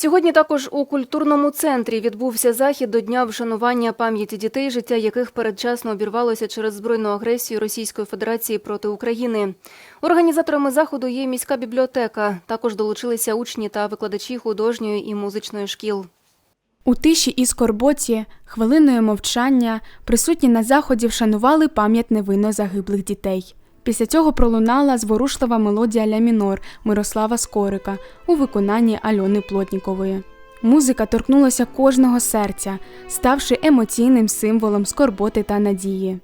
Сьогодні також у культурному центрі відбувся захід до дня вшанування пам'яті дітей, життя яких передчасно обірвалося через збройну агресію Російської Федерації проти України. Організаторами заходу є міська бібліотека. Також долучилися учні та викладачі художньої і музичної шкіл. У тиші і скорботі, хвилиною мовчання, присутні на заході вшанували пам'ять невинно загиблих дітей. Після цього пролунала зворушлива мелодія ля мінор Мирослава Скорика у виконанні Альони Плотнікової. Музика торкнулася кожного серця, ставши емоційним символом скорботи та надії.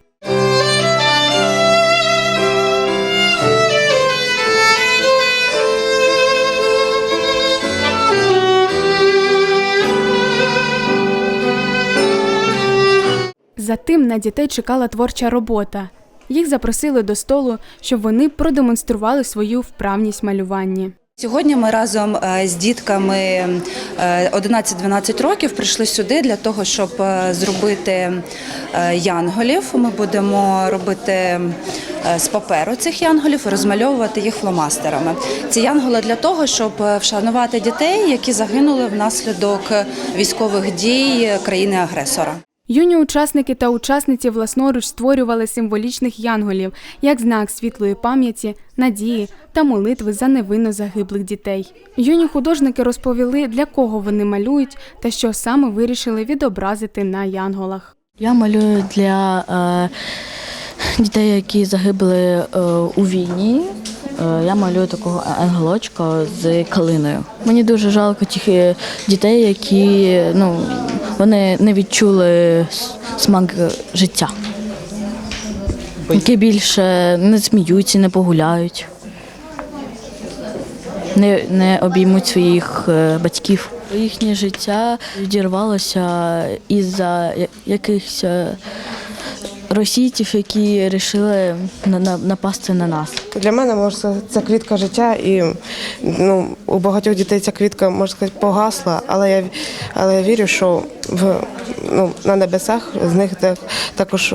Затим на дітей чекала творча робота. Їх запросили до столу, щоб вони продемонстрували свою вправність в малюванні. Сьогодні ми разом е, з дітками е, 11-12 років прийшли сюди для того, щоб е, зробити е, янголів. Ми будемо робити е, з паперу цих янголів і розмальовувати їх фломастерами. Ці янголи для того, щоб е, вшанувати дітей, які загинули внаслідок військових дій країни-агресора. Юні учасники та учасниці власноруч створювали символічних янголів як знак світлої пам'яті, надії та молитви за невинно загиблих дітей. Юні художники розповіли, для кого вони малюють та що саме вирішили відобразити на янголах. Я малюю для е, дітей, які загибли е, у війні. Е, я малюю такого ангелочка з калиною. Мені дуже жалко тих е, дітей, які ну, вони не відчули смак життя, які більше не сміються, не погуляють, не, не обіймуть своїх е, батьків. Їхнє життя відірвалося із-за якихось е, російців, які вирішили на- на- напасти на нас. Для мене можна сказати, це квітка життя, і ну, у багатьох дітей ця квітка можна сказати, погасла, але я, але я вірю, що в, ну, на небесах з них так, також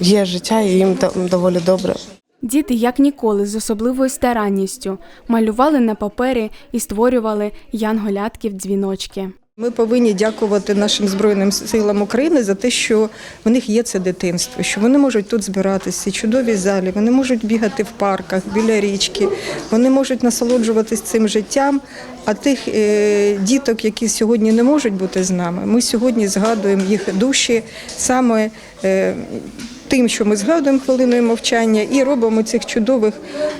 є життя, і їм та- доволі добре. Діти, як ніколи, з особливою старанністю малювали на папері і створювали янголятків дзвіночки. Ми повинні дякувати нашим збройним силам України за те, що в них є це дитинство, що вони можуть тут збиратися, чудові залі, вони можуть бігати в парках біля річки, вони можуть насолоджуватись цим життям. А тих е, діток, які сьогодні не можуть бути з нами, ми сьогодні згадуємо їх душі саме. Е, Тим, що ми згадуємо хвилиною мовчання, і робимо цих чудових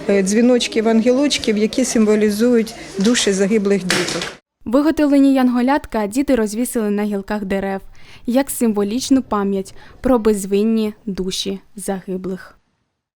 е, дзвіночків, ангелочків, які символізують душі загиблих діток. Виготовлені янголятка діти розвісили на гілках дерев як символічну пам'ять про безвинні душі загиблих.